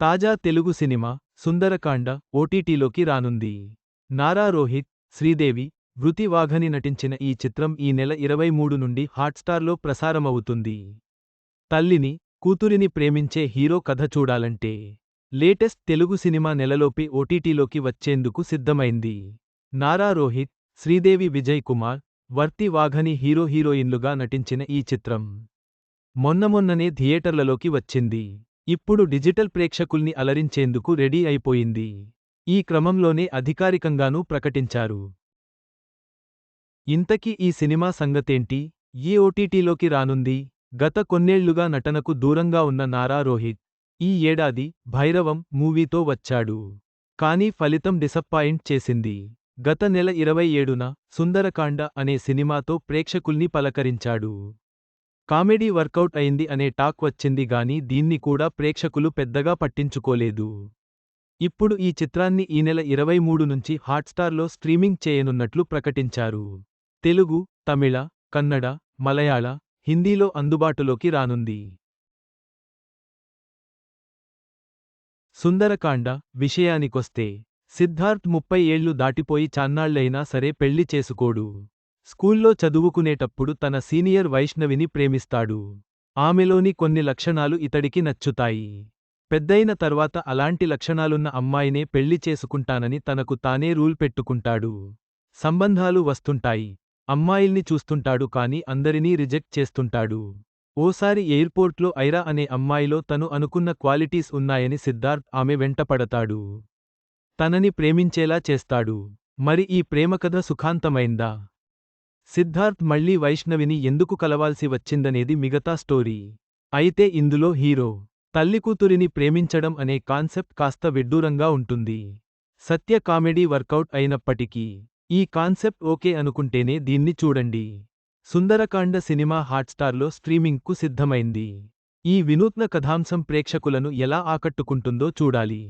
తాజా తెలుగు సినిమా సుందరకాండ ఓటీటీలోకి రానుంది. నారా రోహిత్ శ్రీదేవి వృతి వాఘని నటించిన ఈ చిత్రం ఈ నెల ఇరవై మూడు నుండి హాట్స్టార్లో ప్రసారమవుతుంది. తల్లిని కూతురిని ప్రేమించే హీరో కథ చూడాలంటే లేటెస్ట్ తెలుగు సినిమా నెలలోపే ఓటీటీలోకి వచ్చేందుకు సిద్ధమైంది. నారా రోహిత్ శ్రీదేవి విజయ్ కుమార్ వర్తి వాఘని హీరో హీరోయిన్లుగా నటించిన ఈ చిత్రం మొన్నమొన్ననే థియేటర్లలోకి వచ్చింది. ఇప్పుడు డిజిటల్ ప్రేక్షకుల్ని అలరించేందుకు రెడీ అయిపోయింది. ఈ క్రమంలోనే అధికారికంగానూ ప్రకటించారు. ఇంతకీ ఈ సినిమా సంగతేంటి? ఈ ఓటీటీలోకి రానుంది? గత కొన్నేళ్ళుగా నటనకు దూరంగా ఉన్న నారా రోహిత్ ఈ ఏడాది భైరవం మూవీతో వచ్చాడు. కానీ ఫలితం డిసప్పాయింట్ చేసింది. గత నెల ఇరవై ఏడున సుందరకాండ అనే సినిమాతో ప్రేక్షకుల్ని పలకరించాడు. కామెడీ వర్కౌట్ అయింది అనే టాక్ వచ్చింది గాని దీన్ని కూడా ప్రేక్షకులు పెద్దగా పట్టించుకోలేదు. ఇప్పుడు ఈ చిత్రాన్ని ఈ నెల ఇరవై మూడు నుంచి హాట్స్టార్లో స్ట్రీమింగ్ చేయనున్నట్లు ప్రకటించారు. తెలుగు తమిళ కన్నడ మలయాళ హిందీలో అందుబాటులోకి రానుంది. సుందరకాండ విషయానికొస్తే సిద్ధార్థ్ ముప్పై ఏళ్ళు దాటిపోయి చాన్నాళ్ళైనా సరే పెళ్ళి చేసుకోడు. స్కూల్లో చదువుకునేటప్పుడు తన సీనియర్ వైష్ణవిని ప్రేమిస్తాడు. ఆమెలోని కొన్ని లక్షణాలు ఇతడికి నచ్చుతాయి. పెద్దయిన తర్వాత అలాంటి లక్షణాలున్న అమ్మాయినే పెళ్ళి చేసుకుంటానని తనకు తానే రూల్ పెట్టుకుంటాడు. సంబంధాలు వస్తుంటాయి. అమ్మాయిల్ని చూస్తుంటాడు కాని అందరినీ రిజెక్ట్ చేస్తుంటాడు. ఓసారి ఎయిర్పోర్ట్లో ఐరా అనే అమ్మాయిలో తను అనుకున్న క్వాలిటీస్ ఉన్నాయని సిద్ధార్థ్ ఆమె వెంటపడతాడు తనని ప్రేమించేలా చేస్తాడు. మరి ఈ ప్రేమకథ సుఖాంతమైందా? సిద్ధార్థ్ మళ్ళీ వైష్ణవిని ఎందుకు కలవాల్సి వచ్చిందనేది మిగతా స్టోరీ. అయితే ఇందులో హీరో తల్లికూతురిని ప్రేమించడం అనే కాన్సెప్ట్ కాస్త విడ్డూరంగా ఉంటుంది. సత్య కామెడీ వర్కౌట్ అయినప్పటికీ ఈ కాన్సెప్ట్ ఓకే అనుకుంటేనే దీన్ని చూడండి. సుందరకాండ సినిమా హాట్స్టార్లో స్ట్రీమింగ్కు సిద్ధమైంది. ఈ వినూత్న కథాంశం ప్రేక్షకులను ఎలా ఆకట్టుకుంటుందో చూడాలి.